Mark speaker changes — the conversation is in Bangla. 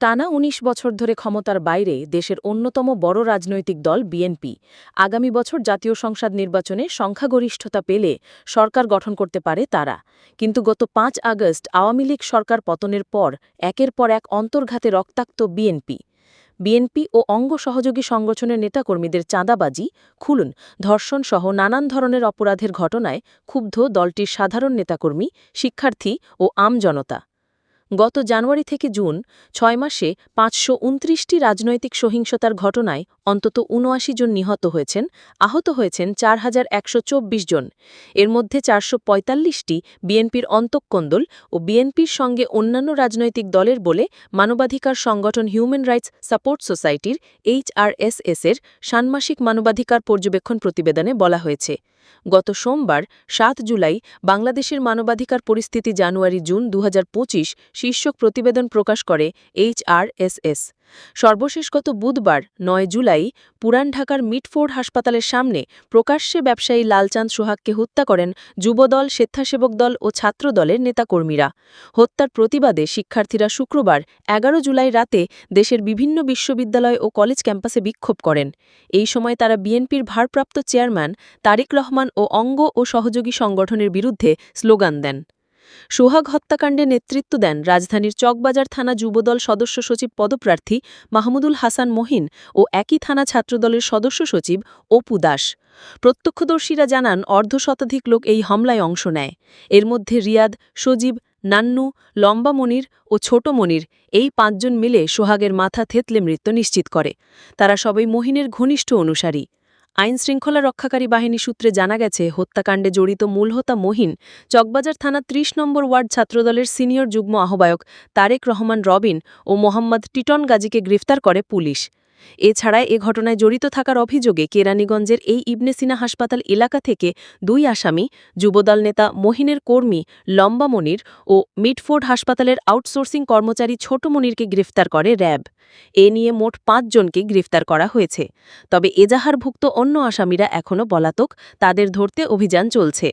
Speaker 1: টানা ১৯ বছর ধরে ক্ষমতার বাইরে দেশের অন্যতম বড় রাজনৈতিক দল বিএনপি। আগামী বছর জাতীয় সংসদ নির্বাচনে সংখ্যাগরিষ্ঠতা পেলে সরকার গঠন করতে পারে তারা। কিন্তু গত পাঁচ আগস্ট আওয়ামী লীগ সরকার পতনের পর একের পর এক অন্তর্ঘাতে রক্তাক্ত বিএনপি। বিএনপি ও অঙ্গ সহযোগী সংগঠনের নেতাকর্মীদের চাঁদাবাজি, খুলুন ধর্ষণসহ নানান ধরনের অপরাধের ঘটনায় ক্ষুব্ধ দলটির সাধারণ নেতাকর্মী, শিক্ষার্থী ও আম জনতা। গত জানুয়ারি থেকে জুন ছয় মাসে পাঁচশো রাজনৈতিক সহিংসতার ঘটনায় অন্তত উনআশি জন নিহত হয়েছেন, আহত হয়েছেন চার হাজার একশো চব্বিশ জন। এর মধ্যে চারশো পঁয়তাল্লিশটি বিএনপির অন্তঃকন্দল ও বিএনপির সঙ্গে অন্যান্য রাজনৈতিক দলের বলে মানবাধিকার সংগঠন হিউম্যান রাইটস সাপোর্ট সোসাইটির এইচআরএসএসের ষান্মাসিক মানবাধিকার পর্যবেক্ষণ প্রতিবেদনে বলা হয়েছে। গত সোমবার, সাত জুলাই, বাংলাদেশের মানবাধিকার পরিস্থিতি জানুয়ারি জুন দু হাজার পঁচিশ শীর্ষক প্রতিবেদন প্রকাশ করে এইচআরএসএস সর্বশেষ গত বুধবার, নয় জুলাই, পুরান ঢাকার মিটফোর্ড হাসপাতালের সামনে প্রকাশ্যে ব্যবসায়ী লালচাঁদ সোহাগকে হত্যা করেন যুবদল, স্বেচ্ছাসেবক দল ও ছাত্র দলের নেতাকর্মীরা। হত্যার প্রতিবাদে শিক্ষার্থীরা শুক্রবার, এগারো জুলাই রাতে দেশের বিভিন্ন বিশ্ববিদ্যালয় ও কলেজ ক্যাম্পাসে বিক্ষোভ করেন। এই সময় তারা বিএনপির ভারপ্রাপ্ত চেয়ারম্যান তারিক রহমান ও অঙ্গ ও সহযোগী সংগঠনের বিরুদ্ধে স্লোগান দেন। সোহাগ হত্যাকাণ্ডে নেতৃত্ব দেন রাজধানীর চকবাজার থানা যুবদল সদস্য সচিব পদপ্রার্থী মাহমুদুল হাসান মহিন ও একই থানা ছাত্রদলের সদস্য সচিব অপু দাস। প্রত্যক্ষদর্শীরা জানান, অর্ধশতাধিক লোক এই হামলায় অংশ নেয়। এর মধ্যে রিয়াদ, সজীব, নান্নু, লম্বা মনির ও ছোট মনির এই পাঁচজন মিলে সোহাগের মাথা থেতলে মৃত্যু নিশ্চিত করে। তারা সবাই মহিনের ঘনিষ্ঠ অনুসারী। আইন শৃঙ্খলা রক্ষাকারী বাহিনী সূত্রে জানা গেছে, হত্যাকাণ্ডে জড়িত মূলহতা মহিন, চকবাজার থানা ৩০ নম্বর ওয়ার্ড ছাত্রদলের সিনিয়র যুগ্ম আহ্বায়ক তারেক রহমান রবিন ও মোহাম্মদ টিটন গাজীকে গ্রেফতার করে পুলিশ। এছাড়া এ ঘটনায় জড়িত থাকার অভিযোগে কেরানীগঞ্জের এই ইবনে সিনা হাসপাতাল এলাকা থেকে দুই আসামি, যুবদল নেতা মহিনের কর্মী লম্বা মনির ও মিডফোর্ড হাসপাতালের আউটসোর্সিং কর্মচারী ছোট মনিরকে গ্রেফতার করে র্যাব। এ নিয়ে মোট পাঁচজনকে গ্রেফতার করা হয়েছে। তবে এজাহারভুক্ত অন্য আসামিরা এখনও পলাতক, তাদের ধরতে অভিযান চলছে।